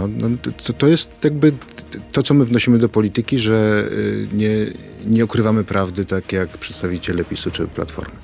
No, no, to, to jest jakby to, co my wnosimy do polityki, że y, nie, nie ukrywamy prawdy, tak jak przedstawiciele PiSu czy Platformy.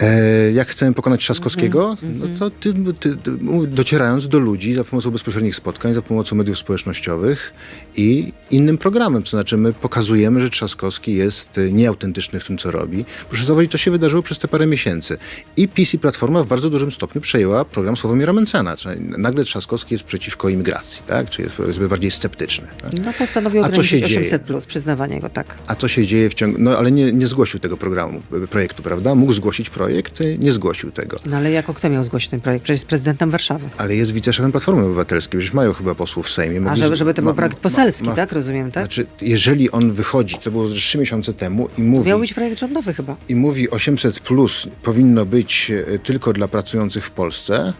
E, jak chcemy pokonać Trzaskowskiego, no to ty, ty, ty, docierając do ludzi za pomocą bezpośrednich spotkań, za pomocą mediów społecznościowych i innym programem. To znaczy my pokazujemy, że Trzaskowski jest y, nieautentyczny w tym, co robi. Proszę zauważyć, to się wydarzyło przez te parę miesięcy. I PiS i Platforma w bardzo dużym stopniu przejęła program Sławomira Mencena. Czyli nagle Trzaskowski jest przeciwko imigracji, tak? Czy jest, bardziej sceptyczny. Tak? No postanowił ograniczyć dzieje? 800 plus, przyznawanie go tak. A co się dzieje w ciągu... No ale nie, nie zgłosił tego programu, y, projektu, prawda? Mógł zgłosić projekt, y, nie zgłosił tego. No ale jako kto miał zgłosić ten projekt? Przecież jest prezydentem Warszawy. Ale jest wiceszefem Platformy Obywatelskiej, przecież mają chyba posłów w Sejmie. A Mogli żeby, z- żeby to był ma- projekt ma- poselski, ma- tak? Rozumiem, tak? Znaczy, jeżeli on wychodzi, to było trzy miesiące temu i To mówi, miał być projekt rządowy chyba. i mówi 800 plus powinno być e, tylko dla pracujących w Polsce,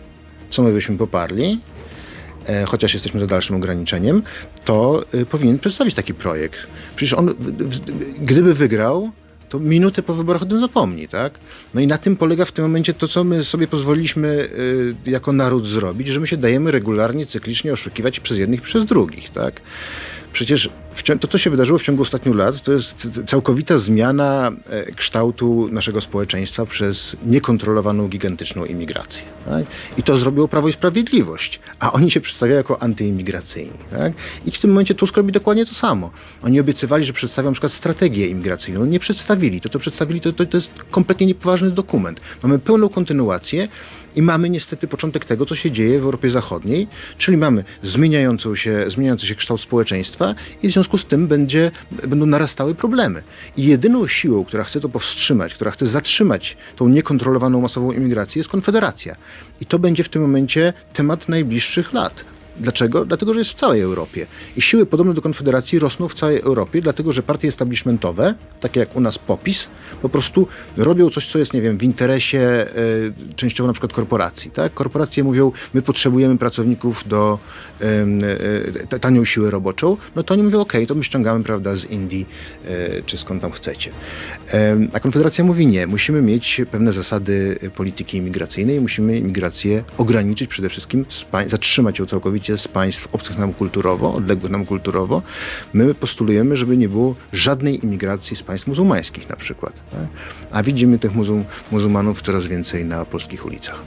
co my byśmy poparli, e, chociaż jesteśmy za dalszym ograniczeniem, to e, powinien przedstawić taki projekt. Przecież on, gdyby wygrał, to minutę po wyborach o tym zapomni, tak? No i na tym polega w tym momencie to, co my sobie pozwoliliśmy e, jako naród zrobić, że my się dajemy regularnie, cyklicznie oszukiwać przez jednych przez drugich, tak? Przecież to, co się wydarzyło w ciągu ostatnich lat, to jest całkowita zmiana e, kształtu naszego społeczeństwa przez niekontrolowaną, gigantyczną imigrację. Tak? I to zrobiło Prawo i Sprawiedliwość, a oni się przedstawiają jako antyimigracyjni. Tak? I w tym momencie Tusk robi dokładnie to samo. Oni obiecywali, że przedstawią na przykład strategię imigracyjną. Nie przedstawili. To, co przedstawili, to, to, to jest kompletnie niepoważny dokument. Mamy pełną kontynuację i mamy niestety początek tego, co się dzieje w Europie Zachodniej, czyli mamy się, zmieniający się kształt społeczeństwa i w związku z tym będzie, będą narastały problemy. I jedyną siłą, która chce to powstrzymać, która chce zatrzymać tą niekontrolowaną masową imigrację jest Konfederacja. I to będzie w tym momencie temat najbliższych lat. Dlaczego? Dlatego, że jest w całej Europie. I siły podobne do Konfederacji rosną w całej Europie, dlatego że partie establishmentowe, takie jak u nas POPIS, po prostu robią coś, co jest, nie wiem, w interesie e, częściowo na przykład korporacji. Tak? Korporacje mówią, my potrzebujemy pracowników do e, ta- tanią siłę roboczą, no to oni mówią, okej, to my ściągamy, prawda, z Indii, e, czy skąd tam chcecie. A Konfederacja mówi nie, musimy mieć pewne zasady polityki imigracyjnej, musimy imigrację ograniczyć przede wszystkim, zatrzymać ją całkowicie z państw obcych nam kulturowo, odległych nam kulturowo. My postulujemy, żeby nie było żadnej imigracji z państw muzułmańskich na przykład. Tak? A widzimy tych muzułmanów coraz więcej na polskich ulicach.